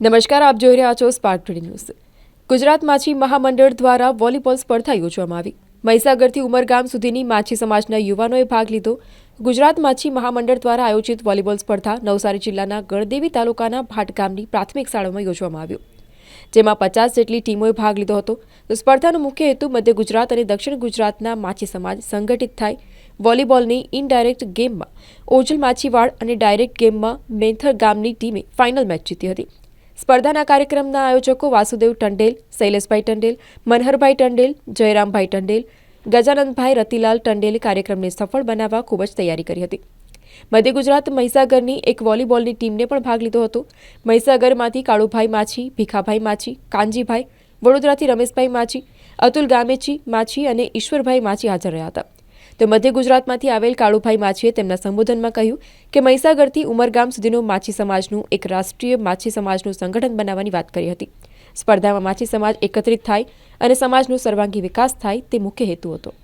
નમસ્કાર, આપ જોઈ રહ્યા છો સ્પાર્ક ટુડે ન્યૂઝ ગુજરાત માછી મહામંડળ દ્વારા વોલીબોલ સ્પર્ધા યોજવામાં આવી. મહીસાગરથી ઉમરગામ સુધીની માછી સમાજના યુવાનોએ ભાગ લીધો. ગુજરાત માછી મહામંડળ દ્વારા આયોજિત વોલીબોલ સ્પર્ધા નવસારી જિલ્લાના ગણદેવી તાલુકાના ભાટ ગામની પ્રાથમિક શાળામાં યોજવામાં આવ્યો. જેમાં પચાસ જેટલી ટીમોએ ભાગ લીધો હતો. સ્પર્ધાનો મુખ્ય હેતુ મધ્ય ગુજરાત અને દક્ષિણ ગુજરાતના માછી સમાજ સંગઠિત થાય. વોલીબોલની ઇનડાયરેક્ટ ગેમમાં ઓજલ માછીવાડ અને ડાયરેક્ટ ગેમમાં મેંથર ગામની ટીમે ફાઇનલ મેચ જીતી હતી. સ્પર્ધાના કાર્યક્રમના આયોજકો વાસુદેવ ટંડેલ, શૈલેષભાઈ ટંડેલ, મનહરભાઈ ટંડેલ, જયરામભાઈ ટંડેલ, ગજાનંદભાઈ રતિલાલ ટંડેલે કાર્યક્રમને સફળ બનાવવા ખૂબ જ તૈયારી કરી હતી. મધ્ય ગુજરાત મહીસાગરની એક વોલીબોલની ટીમને પણ ભાગ લીધો હતો. મહીસાગરમાંથી કાળુભાઈ માછી, ભીખાભાઈ માછી, કાનજીભાઈ, વડોદરાથી રમેશભાઈ માછી, અતુલ ગામેચી માછી અને ઈશ્વરભાઈ માછી હાજર રહ્યા હતા. તો મધ્ય ગુજરાતમાંથી આવેલ કાળુભાઈ માછીએ તેમના સંબોધનમાં કહ્યું કે મહીસાગરથી ઉમરગામ સુધીનું માછી સમાજનું એક રાષ્ટ્રીય માછી સમાજનું સંગઠન બનાવવાની વાત કરી હતી. સ્પર્ધામાં માછી સમાજ એકત્રિત થાય અને સમાજનો સર્વાંગી વિકાસ થાય તે મુખ્ય હેતુ હતો.